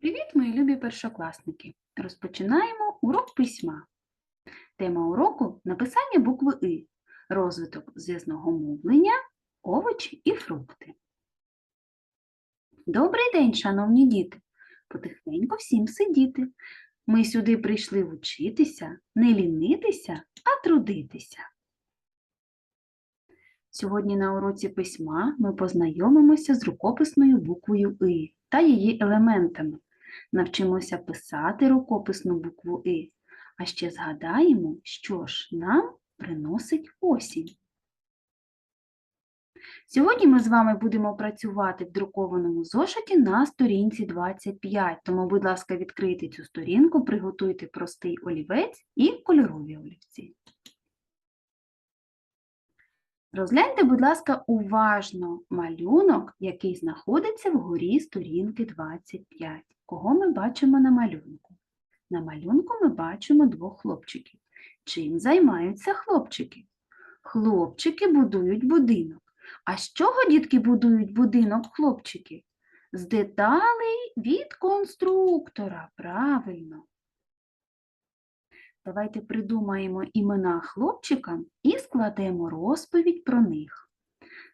Привіт, мої любі першокласники! Розпочинаємо урок письма. Тема уроку написання букви И, розвиток зв'язного мовлення, овочі і фрукти. Добрий день, шановні діти! Потихеньку всім сидіти. Ми сюди прийшли вчитися, не лінитися, а трудитися. Сьогодні на уроці письма ми познайомимося з рукописною буквою И та її елементами. Навчимося писати рукописну букву И, а ще згадаємо, що ж нам приносить осінь. Сьогодні ми з вами будемо працювати в друкованому зошиті на сторінці 25, тому, будь ласка, відкрийте цю сторінку, приготуйте простий олівець і кольорові олівці. Розгляньте, будь ласка, уважно малюнок, який знаходиться вгорі сторінки 25. Кого ми бачимо на малюнку? На малюнку ми бачимо двох хлопчиків. Чим займаються хлопчики? Хлопчики будують будинок. А з чого дітки будують будинок хлопчики? З деталей від конструктора, правильно. Давайте придумаємо імена хлопчикам і складемо розповідь про них.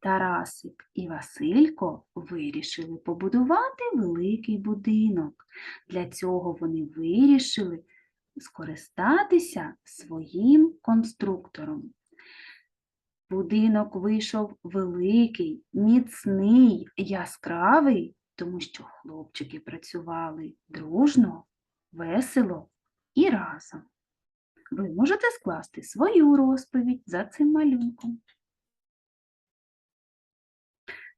Тарасик і Василько вирішили побудувати великий будинок. Для цього вони вирішили скористатися своїм конструктором. Будинок вийшов великий, міцний, яскравий, тому що хлопчики працювали дружно, весело і разом. Ви можете скласти свою розповідь за цим малюнком.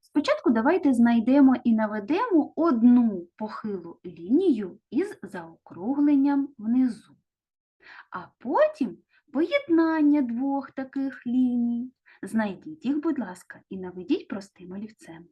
Спочатку давайте знайдемо і наведемо одну похилу лінію із заокругленням внизу, а потім поєднання двох таких ліній. Знайдіть їх, будь ласка, і наведіть простим олівцем.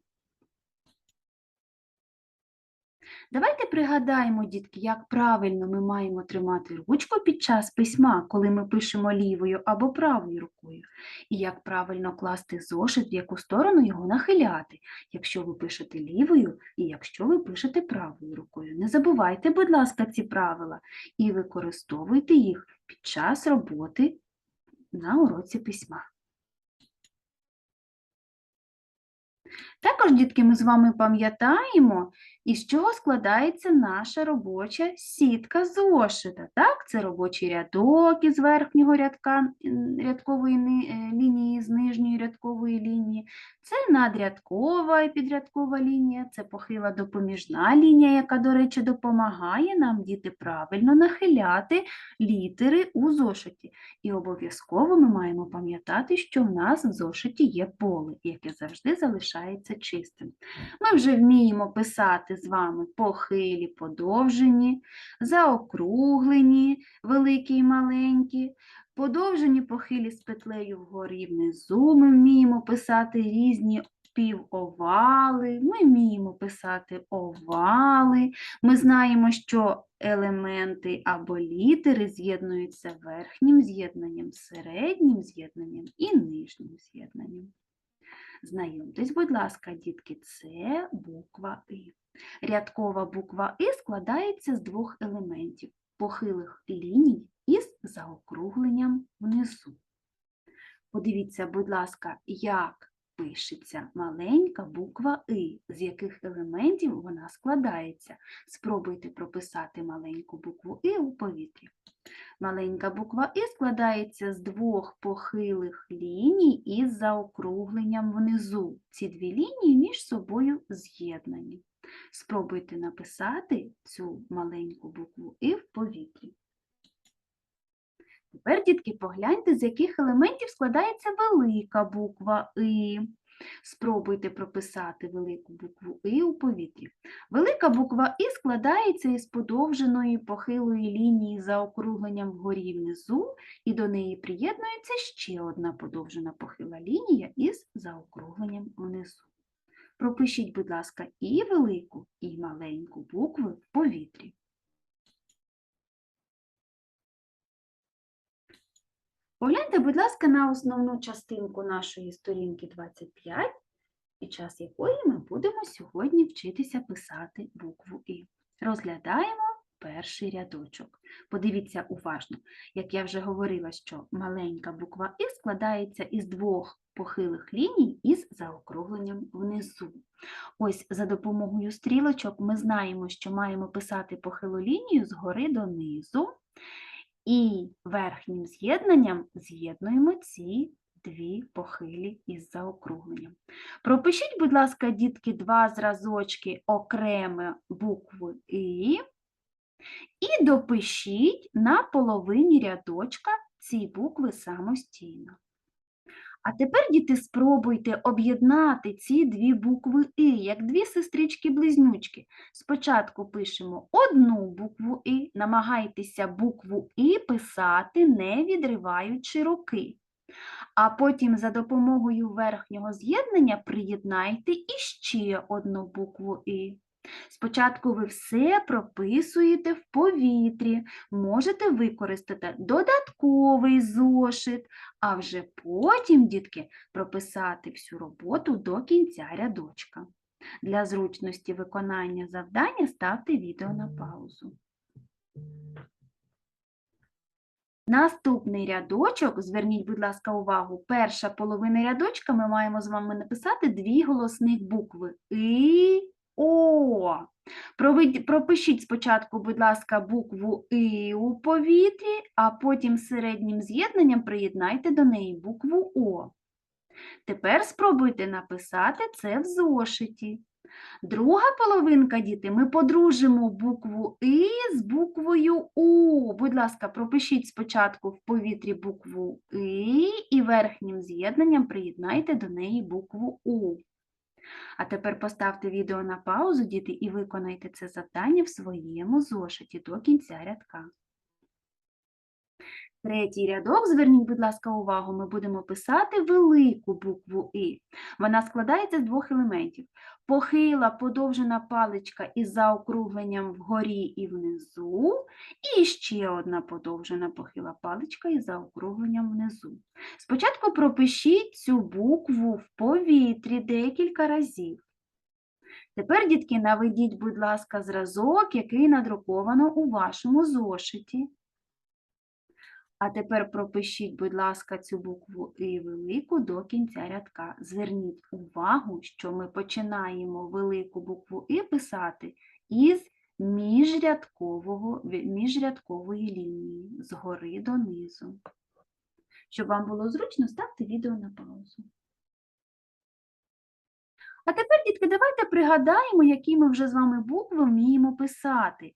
Давайте пригадаємо, дітки, як правильно ми маємо тримати ручку під час письма, коли ми пишемо лівою або правою рукою, і як правильно класти зошит, в яку сторону його нахиляти, якщо ви пишете лівою і якщо ви пишете правою рукою. Не забувайте, будь ласка, ці правила і використовуйте їх під час роботи на уроці письма. Також, дітки, ми з вами пам'ятаємо, із чого складається наша робоча сітка зошита. Так? Це робочий рядок із верхнього рядка рядкової е, лінії, з нижньої рядкової лінії. Це надрядкова і підрядкова лінія, це похила допоміжна лінія, яка, до речі, допомагає нам діти правильно нахиляти літери у зошиті. І обов'язково ми маємо пам'ятати, що в нас в зошиті є поле, яке завжди залишається чистим. Ми вже вміємо писати з вами похилі, подовжені, заокруглені, великі і маленькі, подовжені похилі з петлею вгорі і внизу. Ми вміємо писати різні півовали, ми вміємо писати овали. Ми знаємо, що елементи або літери з'єднуються верхнім з'єднанням, середнім з'єднанням і нижнім з'єднанням. Знайомтесь, будь ласка, дітки, це буква И. Рядкова буква И складається з двох елементів похилих ліній із заокругленням внизу. Подивіться, будь ласка, як пишеться маленька буква И, з яких елементів вона складається. Спробуйте прописати маленьку букву И у повітрі. Маленька буква І складається з двох похилих ліній із заокругленням внизу. Ці дві лінії між собою з'єднані. Спробуйте написати цю маленьку букву І в повітрі. Тепер, дітки, погляньте, з яких елементів складається велика буква І. Спробуйте прописати велику букву І у повітрі. Велика буква І складається із подовженої похилої лінії за округленням вгорі внизу, і до неї приєднується ще одна подовжена похила лінія із заокругленням внизу. Пропишіть, будь ласка, і велику, і маленьку букви в повітрі. Погляньте, будь ласка, на основну частинку нашої сторінки 25, під час якої ми будемо сьогодні вчитися писати букву І. Розглядаємо перший рядочок. Подивіться уважно, як я вже говорила, що маленька буква І складається із двох похилих ліній із заокругленням внизу. Ось за допомогою стрілочок ми знаємо, що маємо писати похилу лінію згори донизу, і верхнім з'єднанням з'єднуємо ці дві похилі із заокругленням. Пропишіть, будь ласка, дітки, два зразочки окремо букви І і допишіть на половині рядочка ці букви самостійно. А тепер, діти, спробуйте об'єднати ці дві букви І, як дві сестрички-близнючки. Спочатку пишемо одну букву І, намагайтеся букву І писати, не відриваючи руки. А потім за допомогою верхнього з'єднання приєднайте іще одну букву І. Спочатку ви все прописуєте в повітрі, можете використати додатковий зошит, а вже потім, дітки, прописати всю роботу до кінця рядочка. Для зручності виконання завдання ставте відео на паузу. Наступний рядочок, зверніть, будь ласка, увагу, перша половина рядочка ми маємо з вами написати дві голосних букви І, О. Пропишіть спочатку, будь ласка, букву І у повітрі, а потім середнім з'єднанням приєднайте до неї букву О. Тепер спробуйте написати це в зошиті. Друга половинка, діти, ми подружимо букву І з буквою У. Будь ласка, пропишіть спочатку в повітрі букву І і верхнім з'єднанням приєднайте до неї букву У. А тепер поставте відео на паузу, діти, і виконайте це завдання в своєму зошиті до кінця рядка. Третій рядок, зверніть, будь ласка, увагу, ми будемо писати велику букву І. Вона складається з двох елементів. Похила подовжена паличка із заокругленням вгорі і внизу, і ще одна подовжена похила паличка із заокругленням внизу. Спочатку пропишіть цю букву в повітрі декілька разів. Тепер, дітки, наведіть, будь ласка, зразок, який надруковано у вашому зошиті. А тепер пропишіть, будь ласка, цю букву І велику до кінця рядка. Зверніть увагу, що ми починаємо велику букву І писати із міжрядкового, міжрядкової лінії, згори донизу. Щоб вам було зручно, ставте відео на паузу. А тепер, дітки, давайте пригадаємо, які ми вже з вами букви вміємо писати.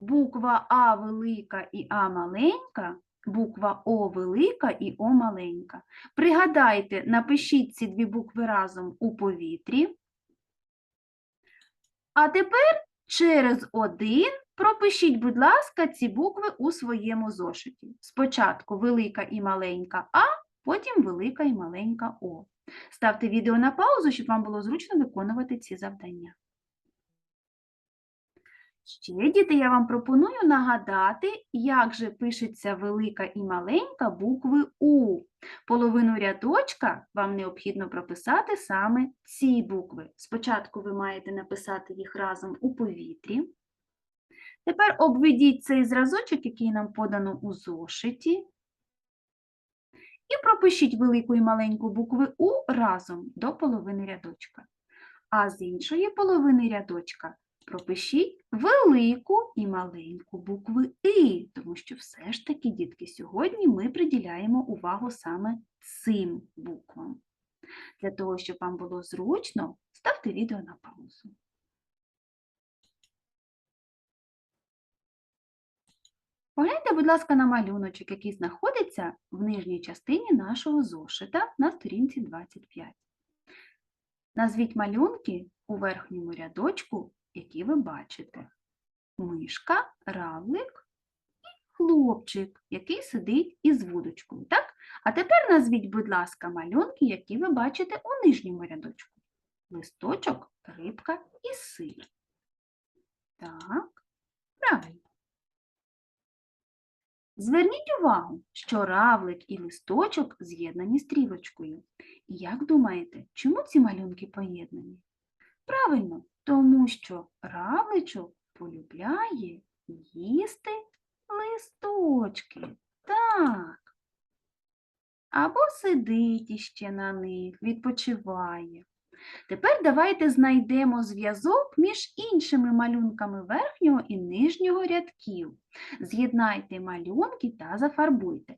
Буква А велика і А маленька, буква О велика і О маленька. Пригадайте, напишіть ці дві букви разом у повітрі. А тепер через один пропишіть, будь ласка, ці букви у своєму зошиті. Спочатку велика і маленька А, потім велика і маленька О. Ставте відео на паузу, щоб вам було зручно виконувати ці завдання. Ще, діти, я вам пропоную нагадати, як же пишеться велика і маленька букви У. Половину рядочка вам необхідно прописати саме ці букви. Спочатку ви маєте написати їх разом у повітрі. Тепер обведіть цей зразочок, який нам подано у зошиті. І пропишіть велику і маленьку букви У разом до половини рядочка. А з іншої половини рядочка пропишіть велику і маленьку букви І, тому що все ж таки, дітки, сьогодні ми приділяємо увагу саме цим буквам. Для того, щоб вам було зручно, ставте відео на паузу. Погляньте, будь ласка, на малюночок, який знаходиться в нижній частині нашого зошита на сторінці 25. Назвіть малюнки у верхньому рядочку, які ви бачите. Мишка, равлик і хлопчик, який сидить із вудочкою. Так? А тепер назвіть, будь ласка, малюнки, які ви бачите у нижньому рядочку. Листочок, рибка і сир. Так, правильно. Зверніть увагу, що равлик і листочок з'єднані стрілочкою. І як думаєте, чому ці малюнки поєднані? Правильно, тому що равличок полюбляє їсти листочки. Так. Або сидить іще на них, відпочиває. Тепер давайте знайдемо зв'язок між іншими малюнками верхнього і нижнього рядків. З'єднайте малюнки та зафарбуйте.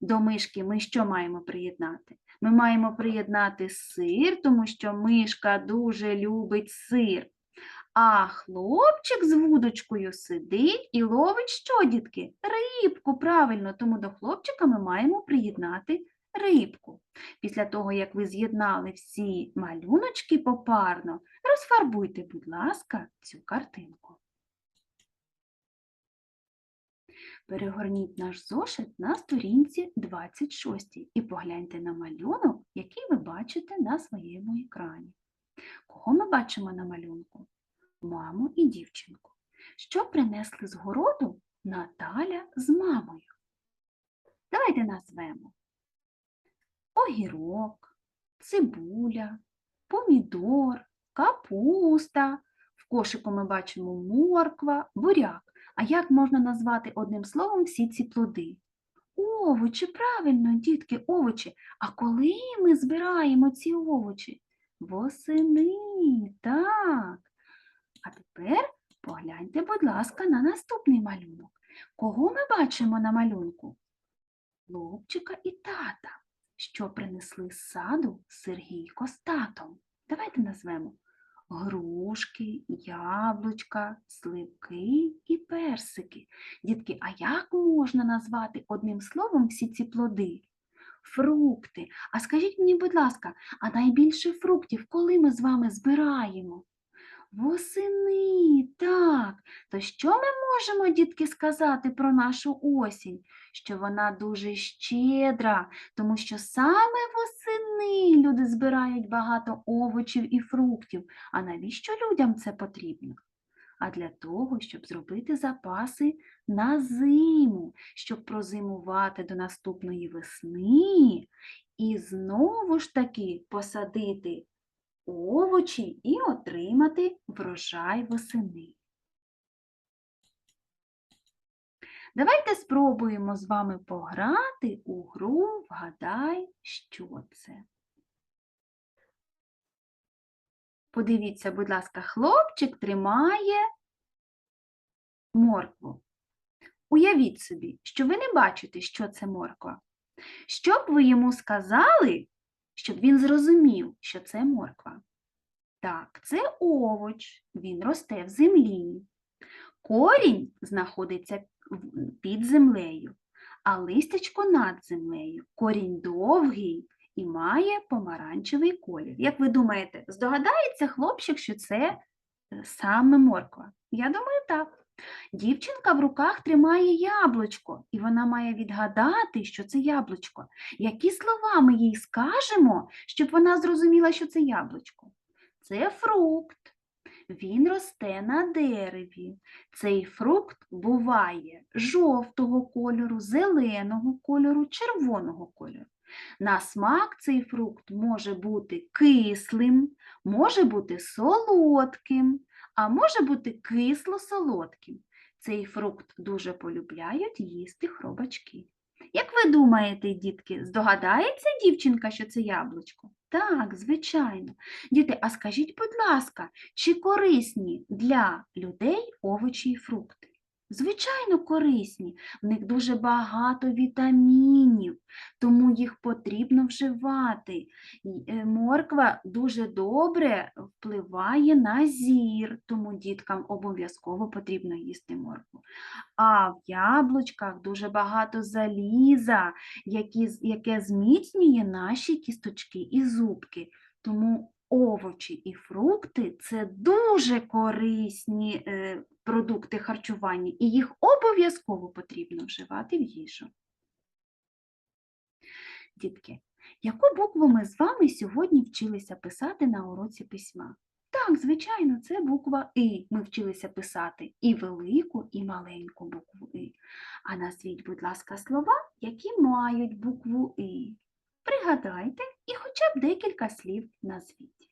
До мишки ми що маємо приєднати? Ми маємо приєднати сир, тому що мишка дуже любить сир. А хлопчик з вудочкою сидить і ловить що, дітки? Рибку, правильно, тому до хлопчика ми маємо приєднати рибку. Після того, як ви з'єднали всі малюночки попарно, розфарбуйте, будь ласка, цю картинку. Перегорніть наш зошит на сторінці 26 і погляньте на малюнок, який ви бачите на своєму екрані. Кого ми бачимо на малюнку? Маму і дівчинку. Що принесли з городу Наталя з мамою? Давайте назвемо огірок, цибуля, помідор, капуста. В кошику ми бачимо морква, буряк. А як можна назвати одним словом всі ці плоди? Овочі, правильно, дітки, овочі. А коли ми збираємо ці овочі? Восени, так. А тепер погляньте, будь ласка, на наступний малюнок. Кого ми бачимо на малюнку? Хлопчика і тата, що принесли з саду Сергійко з татом. Давайте назвемо грушки, яблучка, сливки і персики. Дітки, а як можна назвати одним словом всі ці плоди? Фрукти. А скажіть мені, будь ласка, а найбільше фруктів, коли ми з вами збираємо? Восени, так. То що ми можемо, дітки, сказати про нашу осінь? Що вона дуже щедра, тому що саме восени люди збирають багато овочів і фруктів. А навіщо людям це потрібно? А для того, щоб зробити запаси на зиму, щоб прозимувати до наступної весни і знову ж таки посадити овочі і отримати врожай восени. Давайте спробуємо з вами пограти у гру Вгадай, що це. Подивіться, будь ласка, хлопчик тримає моркву. Уявіть собі, що ви не бачите, що це морква. Що б ви йому сказали, щоб він зрозумів, що це морква? Так, це овоч, він росте в землі. Корінь знаходиться під землею, а листячко над землею. Корінь довгий і має помаранчевий колір. Як ви думаєте, здогадається хлопчик, що це е, саме морква? Я думаю, так. Дівчинка в руках тримає яблучко, і вона має відгадати, що це яблучко. Які слова ми їй скажемо, щоб вона зрозуміла, що це яблучко? Це фрукт. Він росте на дереві. Цей фрукт буває жовтого кольору, зеленого кольору, червоного кольору. На смак цей фрукт може бути кислим, може бути солодким, а може бути кисло-солодким. Цей фрукт дуже полюбляють їсти хробачки. Як ви думаєте, дітки, здогадається дівчинка, що це яблучко? Так, звичайно. Діти, а скажіть, будь ласка, чи корисні для людей овочі і фрукти? Звичайно, корисні. В них дуже багато вітамінів, тому їх потрібно вживати. Е, Морква дуже добре впливає на зір, тому діткам обов'язково потрібно їсти моркву. А в яблучках дуже багато заліза, яке зміцнює наші кісточки і зубки. Тому овочі і фрукти це дуже корисні е, продукти харчування, і їх обов'язково потрібно вживати в їжу. Дітки, яку букву ми з вами сьогодні вчилися писати на уроці письма? Так, звичайно, це буква И. Ми вчилися писати і велику, і маленьку букву И. А назвіть, будь ласка, слова, які мають букву И. Пригадайте і хоча б декілька слів назвіть.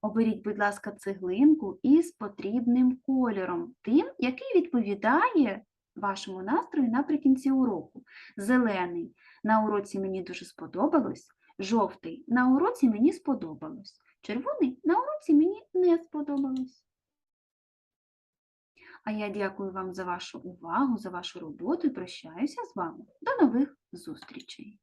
Оберіть, будь ласка, цеглинку із потрібним кольором, тим, який відповідає вашому настрою наприкінці уроку. Зелений на уроці мені дуже сподобалось, жовтий на уроці мені сподобалось, червоний на уроці мені не сподобалось. А я дякую вам за вашу увагу, за вашу роботу і прощаюся з вами. До нових зустрічей!